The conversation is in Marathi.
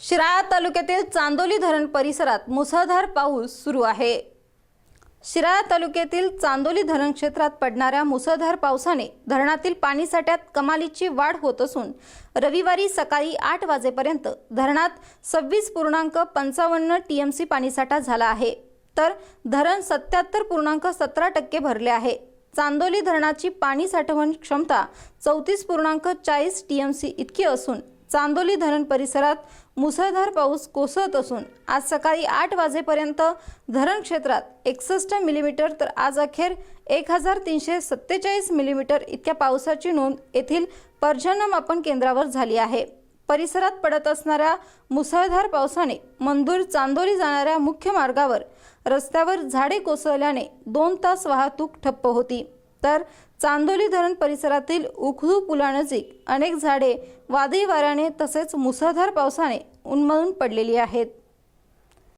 शिराळा तालुक्यातील चांदोली धरण परिसरात मुसळधार पाऊस सुरू आहे. शिराळा तालुक्यातील चांदोली धरण क्षेत्रात पडणाऱ्या मुसळधार पावसाने धरणातील पाणीसाठ्यात कमालीची वाढ होत असून रविवारी सकाळी आठ वाजेपर्यंत धरणात सव्वीस पूर्णांक पंचावन्न टीएमसी पाणीसाठा झाला आहे. तर धरण सत्याहत्तर पूर्णांक सतरा टक्के भरले आहे. चांदोली धरणाची पाणी साठवण क्षमता चौतीस पूर्णांक चाळीस टीएमसी इतकी असून चांदोली धरण परिसरात मुसळधार पाऊस कोसळत असून आज सकाळी आठ वाजेपर्यंत धरण क्षेत्रात एकसष्ट मिलीमीटर तर आज अखेर एक हजार तीनशे सत्तेचाळीस मिलीमीटर इतक्या पावसाची नोंद येथील पर्जन्यमापन केंद्रावर झाली आहे. परिसरात पडत असणाऱ्या मुसळधार पावसाने मंदूर चांदोली जाणाऱ्या मुख्य मार्गावर रस्त्यावर झाडे कोसळल्याने दोन तास वाहतूक ठप्प होती. तर चांदोली धरण परिसरातील उखळू पुलानजीक अनेक झाडे वादळी वाऱ्याने तसेच मुसळधार पावसाने उन्मळून पडलेली आहेत.